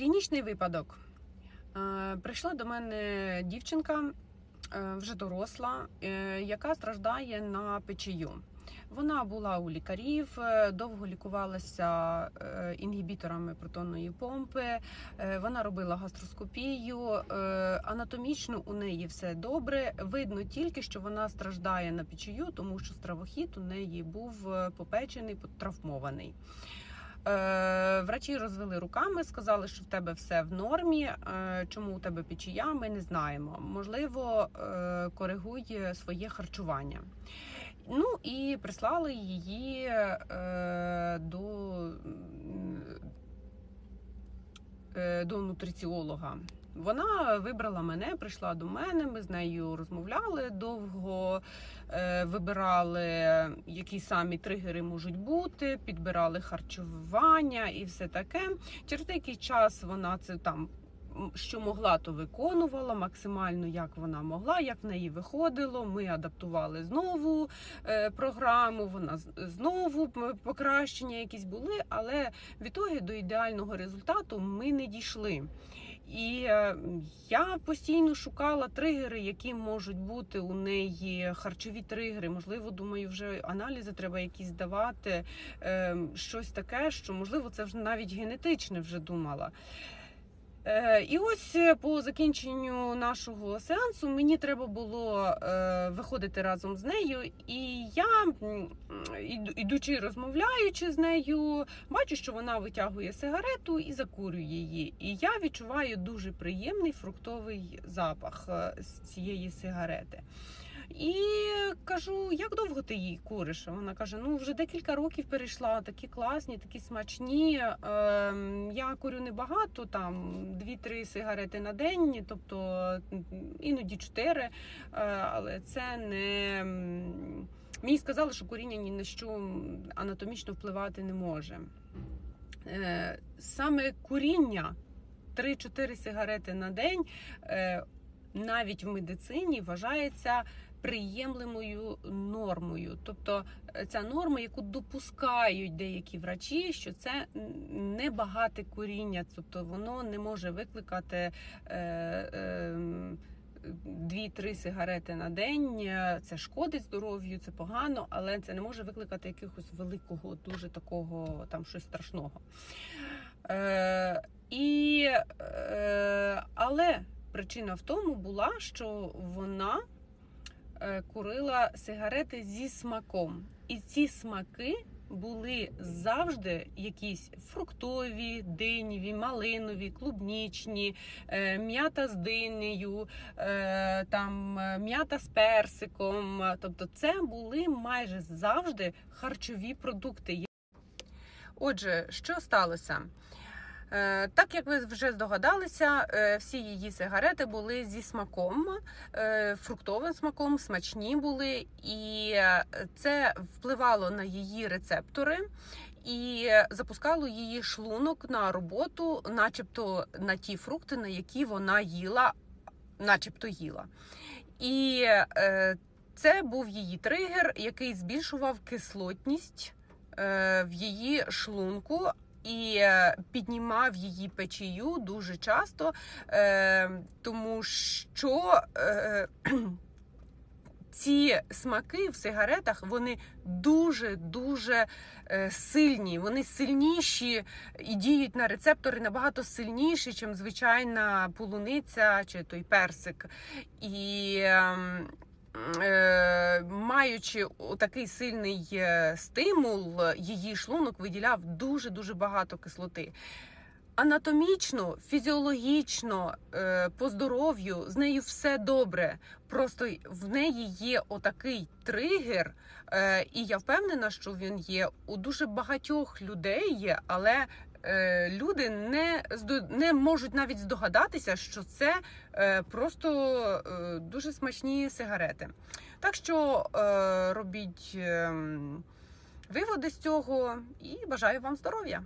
Клінічний випадок. Е, Прийшла до мене дівчинка, е, вже доросла, е, яка страждає на печію. Вона була у лікарів, довго лікувалася інгібіторами протонної помпи. Вона робила гастроскопію. Анатомічно у неї все добре. Видно тільки, що вона страждає на печію, тому що стравохід у неї був попечений, травмований. Е, Врачі розвели руками, сказали, що в тебе все в нормі. Е, Чому у тебе печія, ми не знаємо. Можливо, е, коригуй своє харчування. Ну і прислали її до, до нутриціолога. Вона вибрала мене, прийшла до мене. Ми з нею розмовляли довго, вибирали, які самі тригери можуть бути, підбирали харчування і все таке. Через деякий час вона це там. Що могла, то виконувала максимально, як вона могла, як в неї виходило. Ми адаптували знову е, програму. Вона знову покращення якісь були, але в ітогі до ідеального результату ми не дійшли. І е, я постійно шукала тригери, які можуть бути у неї харчові тригери. Можливо, думаю, вже аналізи треба якісь здавати, е, щось таке, що можливо це вже навіть генетичне вже думала. Е, І ось е, по закінченню нашого сеансу мені треба було е, виходити разом з нею, і я, ідучи розмовляючи з нею, бачу, що вона витягує сигарету і закурює її. І я відчуваю дуже приємний фруктовий запах з цієї сигарети. І кажу, як довго ти її куриш? Вона каже: ну вже декілька років перейшла, такі класні, такі смачні. Ем, я курю небагато, там 2-3 сигарети на день, тобто іноді 4, е, але це не. Мені сказали, що куріння ні на що анатомічно впливати не може. Е, Саме куріння 3-4 сигарети на день е, навіть в медицині вважається приємлемою нормою. Тобто е, ця норма, яку допускають деякі врачі, що це небагате куріння, тобто воно не може викликати. Е, е, Дві-три сигарети на день е, це шкодить здоров'ю, це погано, але це не може викликати якогось великого, дуже такого там щось страшного. Е, і, е, але причина в тому була, що вона курила сигарети зі смаком. І ці смаки були завжди якісь фруктові, диніві, малинові, клубнічні, е, м'ята з динею, е, там е, м'ята з персиком. Тобто, це були майже завжди харчові продукти. Отже, що сталося? Е, Так як ви вже здогадалися, е, всі її сигарети були зі смаком, е, фруктовим смаком, смачні були, і це впливало на її рецептори і запускало її шлунок на роботу, начебто на ті фрукти, на які вона їла, начебто їла. І це був її тригер, який збільшував кислотність в її шлунку і е, піднімав її печію дуже часто, е, тому що е, ці смаки в сигаретах вони дуже дуже е, сильні. Вони сильніші і діють на рецептори набагато сильніші, ніж звичайна полуниця чи той персик. І ем, маючи такий сильний е, стимул, її шлунок виділяв дуже дуже багато кислоти. Анатомічно, фізіологічно, е, по здоров'ю з нею все добре. Просто в неї є отакий тригер, е, і я впевнена, що він є у дуже багатьох людей, але е, люди не не можуть навіть здогадатися, що це просто дуже смачні сигарети. Так що робіть ем, виводи з цього і бажаю вам здоров'я.